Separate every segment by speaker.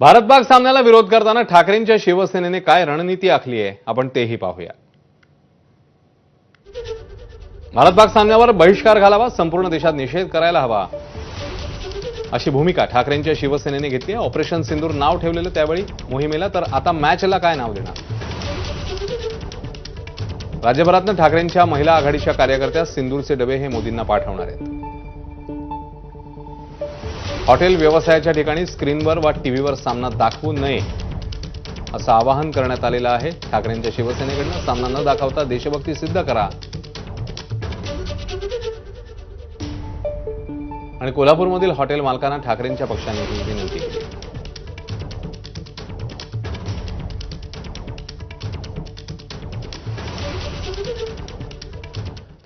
Speaker 1: भारत सामन्याला विरोध करताना ठाकरेंच्या शिवसेनेने काय रणनीती आखली आहे? आपण तेही पाहूया. भारत सामन्यावर बहिष्कार घालावा संपूर्ण देशात निषेध करायला हवा. अशी भूमिका ठाकरेंच्या शिवसेनेने घेतली आहे. ऑपरेशन सिंदूर नाव ठेवलेलं त्यावेळी मोहिमेला तर आता मॅचला काय नाव देणार? राज्यभरातनं ठाकरेंच्या महिला आघाडीच्या कार्यकर्त्या सिंदूरचे डबे हे मोदींना पाठवणार आहेत. हॉटेल व्यवसायाच्या ठिकाणी स्क्रीनवर वा टीव्हीवर सामना दाखवू नये असं आवाहन करण्यात आलेलं आहे. ठाकरेंच्या शिवसेनेकडनं सामना न दाखवता देशभक्ती सिद्ध करा. आणि कोल्हापूरमधील हॉटेल मालकांना ठाकरेंच्या पक्षाने ही विनंती केली.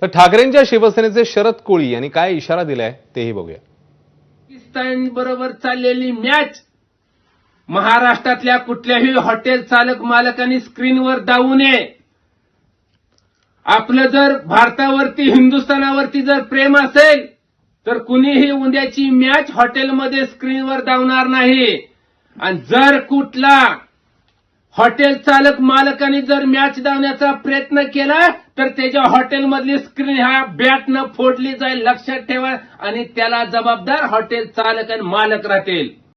Speaker 1: तर ठाकरेंच्या शिवसेनेचे शरद कोळी यांनी काय इशारा दिलाय तेही बघूया.
Speaker 2: पाकिस्तान बरोबर चाललेली मॅच महाराष्ट्रातल्या कुठल्याही हॉटेल चालक मालकांनी स्क्रीनवर दावू नये. आपलं जर भारतावरती हिंदुस्थानावरती जर प्रेम असेल तर कुणीही उद्याची मॅच हॉटेलमध्ये स्क्रीनवर दावणार नाही. आणि जर कुठला हॉटेल चालक मालकाने जर मॅच धावण्याचा प्रयत्न केला तर त्याच्या हॉटेलमधली स्क्रीन ह्या बॅटनं फोडली जाईल लक्षात ठेवा आणि त्याला जबाबदार हॉटेल चालक आणि मालक राहतील.